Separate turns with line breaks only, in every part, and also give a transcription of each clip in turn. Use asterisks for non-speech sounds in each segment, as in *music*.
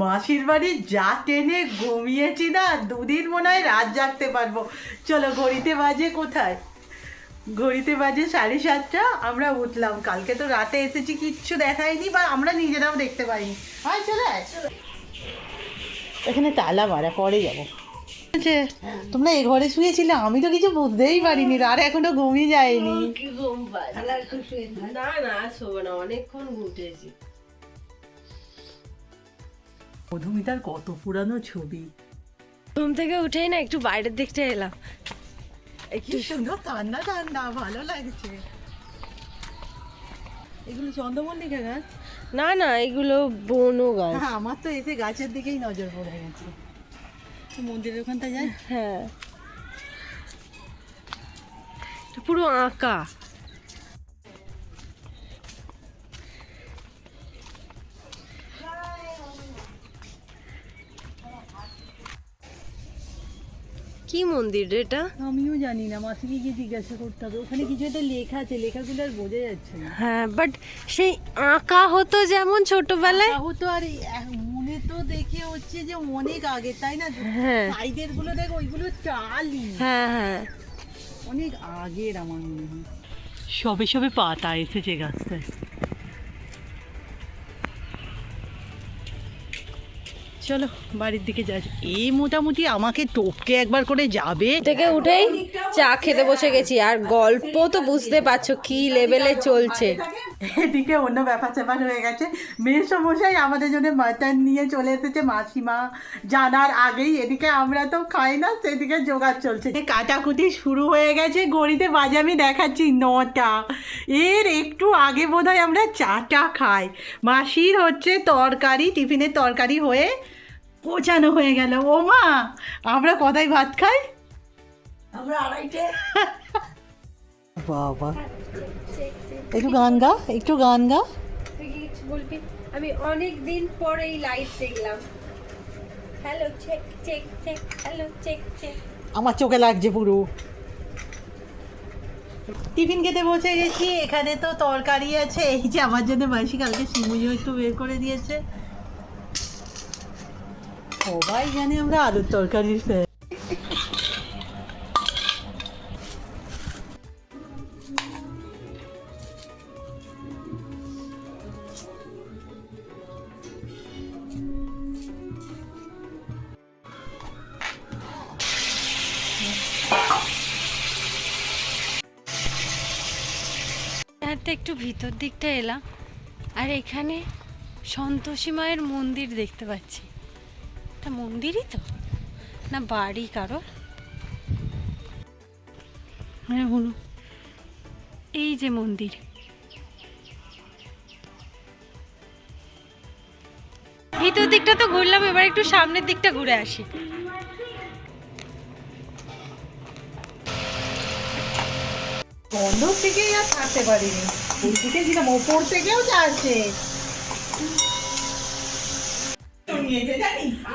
মাসির বাড়ি যা টেনে ঘুমিয়েছি না দুদিন মনে হয় রাত জাগতে পারব। চলো ঘড়িতে বাজে কোথায়? ঘড়িতে বাজে সাড়ে সাতটা আমরা উঠলাম। কালকে তো রাতে এসেছি কিচ্ছু দেখায়নি বা আমরা নিজেরাও দেখতে পাইনি। হয় চলে। এখানে তালা মারা পরে যাব। তোমরা এ ঘরে শুয়েছিলে? আমি তো কিছু বুঝতেই পারিনি আর এখনও ঘুমিয়ে যায়নি।
না না শোবো না অনেকক্ষণ ঘুটেছি
মধুমিতার কত পুরানো ছবি।
ঘুম থেকে উঠেই না একটু বাইরের দিকটা এলাম।
কি সুন্দর ঠান্ডা ঠান্ডা ভালো লাগছে। এগুলো চন্দ্রমল্লিকা গাছ?
না না এগুলো বনো গাছ।
হ্যাঁ আমার তো এসে গাছের দিকেই নজর পড়ে গেছে। মন্দিরের ওখানটা যায়
হ্যাঁ। পুরো আঁকা। কি মন্দির রে এটা?
আমিও জানি না মাসিকে গিয়ে জিজ্ঞাসা করতে হবে। ওখানে কিছু একটা লেখা আছে লেখাগুলো আর বোঝা যাচ্ছে না।
হ্যাঁ বাট সেই আঁকা হতো যেমন ছোটবেলায়।
তাও তো আর এক- মনে তো দেখে হচ্ছে যে অনেক আগে তাই না?
হ্যাঁ।
সাইডেরগুলো দেখ ওইগুলো চালই
হ্যাঁ হ্যাঁ।
অনেক আগের আমার মনে হয়। সবে সবে পাতা এসেছে গাছটায়। চলো বাড়ির দিকে যাই। এই মোটামুটি আমাকে টপকে একবার করে যাবে।
থেকে উঠেই চা খেতে বসে গেছি আর গল্প তো বুঝতে পারছ কি লেভেলে চলছে।
এদিকে অন্য ব্যাপার স্যাপার হয়ে গেছে। মেয়ের সমস্যাই আমাদের জন্য মাটন নিয়ে চলে এসেছে মাসিমা জানার আগেই। এদিকে আমরা তো খাই না সেদিকে জোগাড় চলছে। কাটাকুটি শুরু হয়ে গেছে ঘড়িতে বাজে আমি দেখাচ্ছি নটা। এর একটু আগে বোধহয় আমরা চাটা খাই। মাসির হচ্ছে তরকারি টিফিনের তরকারি হয়ে পচানো হয়ে গেল। ও মা আমরা কদাই ভাত খাই?
আমরা আড়াইটে।
বাবা। একটু গান গা একটু গান গা।
বলবি? আমি অনেক দিন পর এই লাইভ দেখলাম। Hello check check check hello check check
আমার চোখে লাগছে পুরো। টিফিন খেতে বসে গেছি এখানে তো তরকারি আছে এই যে আমার জন্য মাসি কালকে সিমুজও একটু বের করে দিয়েছে। সবাই জানে আমরা আলুর তরকারির ফ্যান
হাতে একটু ভিতর দিকটা এলাম, আর এখানে সন্তোষী মায়ের মন্দির দেখতে পাচ্ছি। এটা মন্দিরই তো। না বাড়ি কারও? হ্যাঁ বলুন। এই যে মন্দির। ভিতর দিকটা তো ঘুরলাম এবার একটু সামনের দিকটা ঘুরে আসি।
বন্ধ থেকেই আর থাকতে পারিনি। এইদিকে ছিলাম ওপর থেকেও যাচ্ছে।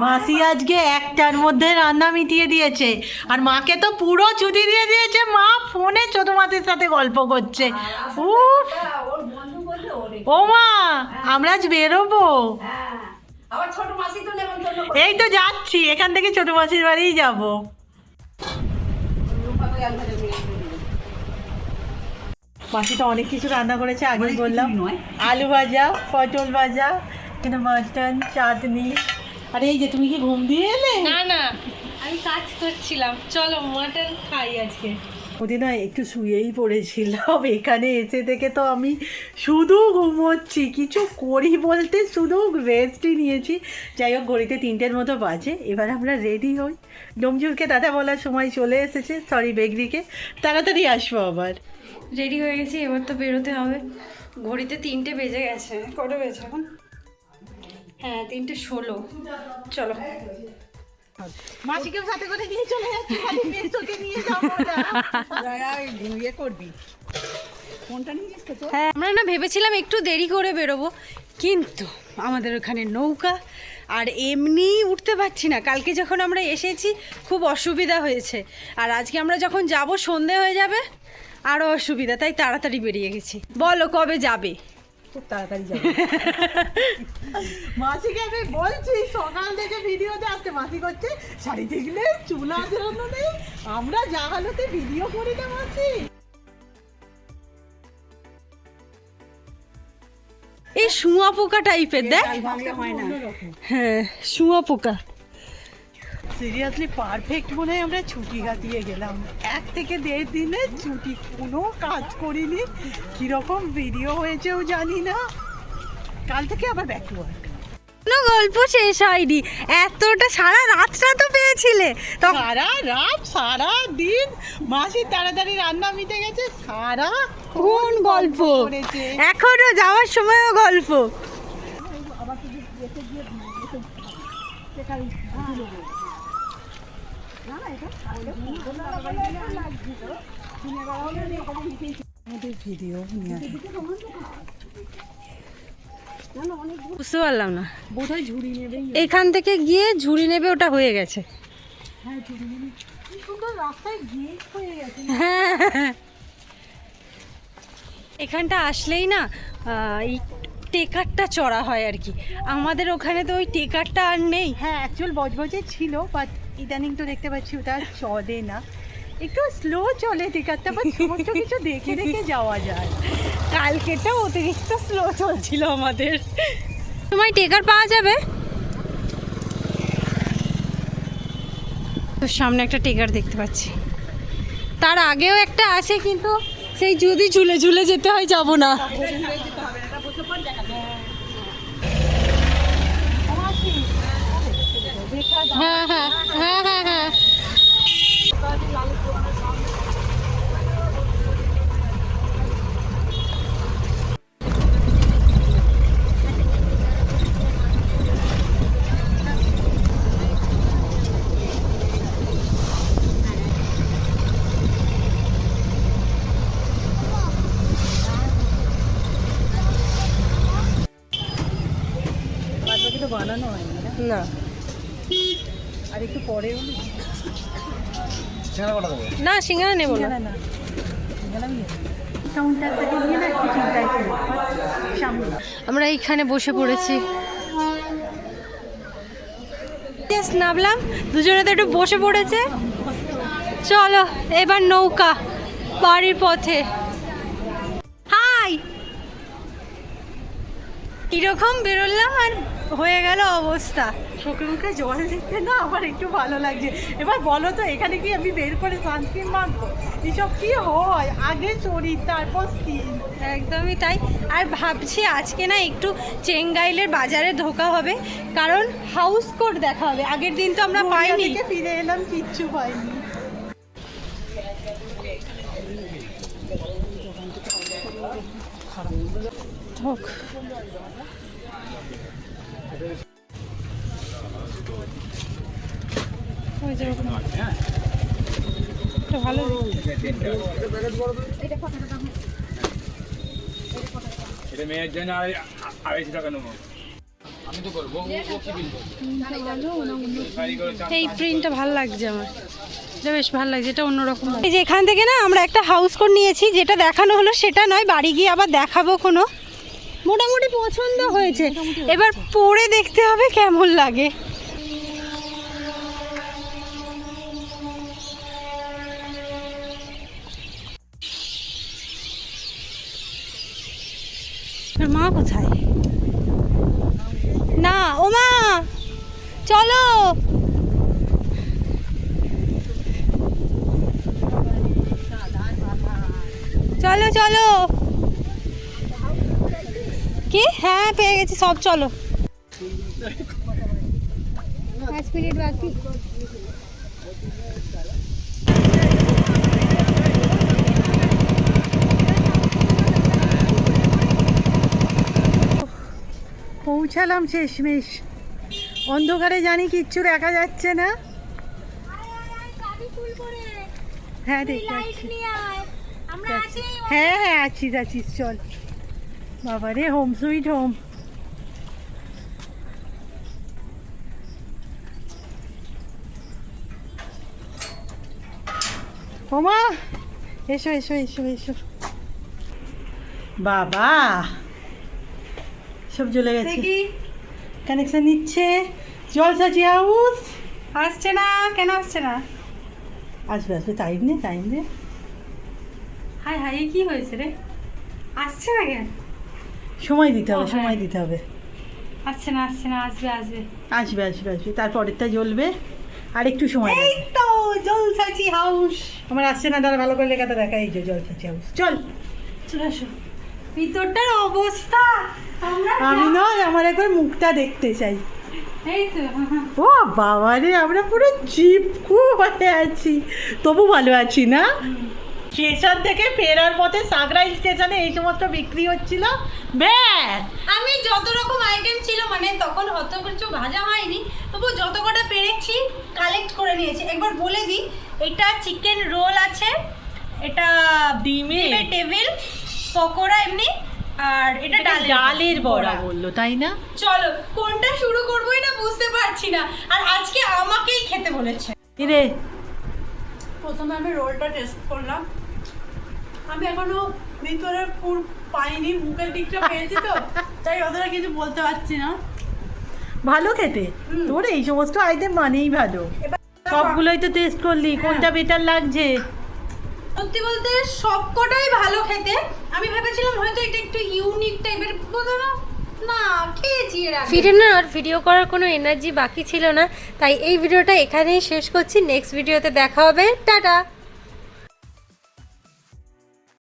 মাসি আজকে একটার মধ্যে রান্না মিটিয়ে দিয়েছে। আর মাকে তো পুরো ছুটি দিয়ে দিয়েছে। মা ফোনে ছোট মাসির সাথে গল্প করছে। উফ! ও মা আমরা আজ বেরোবো। এই তো যাচ্ছি এখান থেকে ছোট মাসির বাড়িই যাব। মাসি তো অনেক কিছু রান্না করেছে আগে বললাম। আলু ভাজা পটল ভাজা কিন্তু মাটন চাটনি। আরে এই যে তুমি কি ঘুম দিয়ে এলে?
না না আমি কাজ করছিলাম। চলো মাটন খাই আজকে।
ওদিন একটু শুয়েই পড়েছিলাম। *laughs* এখানে এসে থেকে তো আমি শুধু ঘুমোচ্ছি। কিছু করি বলতে শুধু রেস্টই নিয়েছি। যাই হোক ঘড়িতে তিনটের মতো বাজে। এবার আমরা রেডি হই। ডমজুরকে দাদা বলার সময় চলে এসেছে। সরি বেগরিকে তাড়াতাড়ি আসব আবার।
রেডি হয়ে গেছি এবার তো বেরোতে হবে। ঘড়িতে তিনটে বেজে গেছে। কটা বেজে এখন? হ্যাঁ তিনটে ষোলো। চলো।
সাথে করে নিয়ে চলে যাচ্ছি খালি মেয়েকে নিয়ে যাব না। ইয়ে করবি।
হ্যাঁ আমরা না ভেবেছিলাম একটু দেরি করে বেরোবো কিন্তু আমাদের ওখানে নৌকা আর এমনি উঠতে পারছি না। কালকে যখন আমরা এসেছি খুব অসুবিধা হয়েছে। আর আজকে আমরা যখন যাব সন্ধে হয়ে যাবে আরও অসুবিধা তাই তাড়াতাড়ি বেরিয়ে গেছি। বলো কবে যাবে? খুব তাড়াতাড়ি যাব। *laughs*
মাসিকে আমি বলছি সকাল থেকে ভিডিওতে আসতে মাসি করছে শাড়ি দেখলে চুল আঁচড়ানো নেই আমরা যা হালতে ভিডিও করি না মাসি।
এই শুঁয়া পোকা টাইপের দেখ।
হ্যাঁ
শুঁয়া পোকা।
সিরিয়াসলি পারফেক্ট মনে হয় আমরা ছুটি কাটিয়ে গেলাম এক থেকে দেড় দিনে ছুটি কোনো কাজ করিনি কীরকম ভিডিও হয়েছেও জানি না কাল থেকে আবার ব্যাক টু ওয়ার্ক
কোনো গল্প শেষ হয়নি এতটা সারা রাতটা তো পেয়েছিলে তখন
সারা রাত সারা দিন মাসি তাড়াতাড়ি রান্না মিটে গেছে সারা
কোন গল্প এখনও যাওয়ার সময়ও গল্প
আমাদের ভিডিও
বুঝতে পারলাম না।
বোধহয় ঝুড়ি নেবেই।
এখান থেকে গিয়ে ঝুড়ি নেবে ওটা হয়ে গেছে।
হ্যাঁ ঝুড়ি নেবে। রাস্তায় গেট হয়ে গেছে।
হ্যাঁ এখানটা আসলেই না এই টেকারটা চড়া হয় আর কি। আমাদের ওখানে তো ওই টেকারটা আর নেই।
হ্যাঁ অ্যাকচুয়াল বজবজে ছিল বাট ইদানিং তো দেখতে পাচ্ছি ওটা চলে না। একটু স্লো চলে টিকারটা বাট সমস্ত কিছু দেখে দেখে যাওয়া যায়।
কালকেটা অতিরিক্ত স্লো চলছিল আমাদের। তোমার টেকার পাওয়া যাবে? সামনে একটা টেকার দেখতে পাচ্ছি। তার আগেও একটা আছে, কিন্তু সেই যদি ঝুলে ঝুলে যেতে হয়, যাব না। হ্যাঁ হ্যাঁ হ্যাঁ হ্যাঁ হ্যাঁ
বানানো হয়নি না। আর একটু পরেও
না। সিঙ্গারা নেব না। আমরা এইখানে বসে পড়েছি। নামলাম। দুজনে তো একটু বসে পড়েছে। চলো এবার নৌকা বাড়ির পথে। কীরকম বেরোলাম আর হয়ে গেল অবস্থা।
চোখে মুখে জল দেখতে না আমার একটু ভালো লাগছে। এবার বলো তো এখানে কি আমি বের করে সানস্ক্রিন মাখবো? এসব কি হয়? আগে শরীর তারপর স্কিন।
একদমই তাই। আর ভাবছি আজকে না একটু চেঙ্গাইলের বাজারে ঢোকা হবে। কারণ হাউস কোট দেখা হবে। আগের দিন তো আমরা পাইনি।
ফিরে এলাম কিচ্ছু পাইনি।
হোক ওই যে। এটা ভালো
এটা মেয়ের জন্য আড়াইশো টাকা নেব।
এই প্রিন্টটা ভালো লাগছে আমার। এটা বেশ ভালো লাগছে এটা অন্যরকম এই যে এখান থেকে না আমরা একটা হাউস কোট নিয়েছি যেটা দেখানো হলো সেটা নয় বাড়ি গিয়ে আবার দেখাবো কোনো। মোটামুটি পছন্দ হয়েছে। এবার পরে দেখতে হবে কেমন লাগে। তোর মা কোথায়? না, ও মা! চলো! চলো চলো! কি? হ্যাঁ পেয়ে গেছি, সব চলো। পাঁচ মিনিট বাকি।
পৌঁছালাম শেষমেশ। অন্ধকারে জানি কিচ্ছু দেখা যাচ্ছে না। হ্যাঁ দেখতে হ্যাঁ হ্যাঁ আছিস আছিস চল। বাবা রে হোম সুইট হোম হোমা এসো এসো এসো এসো। বাবা সব চলে গেছে।
দেখি।
কানেকশন নিচ্ছে। জলসাচি হাউস
আসছে না কেন আসছে না?
আসবে আসবে টাইম নে টাইম নে
হাই হাই কি হয়েছে রে? আসছে না কেন?
সময় দিতে হবে
হ্যাঁ।
সময় দিতে হবে।
আসছে না আসছে না আসবে আসবে।
আসবে আসবে আসবে। তারপরেরটা জ্বলবে। আর একটু সময়
এই। তো জলসাচি হাউস
আমার আসছে না দাঁড়া ভালো করে লেখাটা দেখা। এই যে জলসাচি হাউস চল।
চলে আসো। ভিতরটার অবস্থা।
আমি নয় আমার একবার মুখটা দেখতে চাই। ও বাবা রে আমরা পুরো চিপকু হয়ে আছি। তবু ভালো আছি না? স্টেশন থেকে ফেরার পথে সাগরাই স্টেশনে এই সমস্ত বিক্রি হচ্ছিল। ব্যাস!
আমি যত রকম আইটেম ছিল মানে তখন অত কিছু ভাজা হয়নি তবু যত কটা পেরেছি কালেক্ট করে নিয়েছি। একবার বলে দিই এটা চিকেন রোল আছে এটা
ডিমের
টেবিল পকোড়া এমনি আর এটা ডালের
ডালের বড়া। বলল তাই না?
চলো কোনটা শুরু করবোই না বুঝতে পারছি না। আর আজকে আমাকেই খেতে বলেছে।
রে
প্রথমে আমি রোলটা টেস্ট করলাম। আমি এখনও ভিতরে পুর পাইনি মুখের দিকটা পেয়েছি তো *laughs* তাই অতটা কিছু বলতে পারছি না।
ভালো খেতে? তোর এই সমস্ত আইটেম মানেই ভালো। সবগুলোই তো টেস্ট করলি কোনটা বেটার লাগছে?
সত্যি বলতে সবকটাই ভালো খেতে। আমি ভেবেছিলাম হয়তো এটা একটু ইউনিক টাইপের বোধহয় না না, খেয়েছি
ভিডিও আর ভিডিও করার কোনো এনার্জি বাকি ছিল না। তাই এই ভিডিওটা এখানেই শেষ করছি। নেক্সট ভিডিওতে দেখা হবে। টাটা!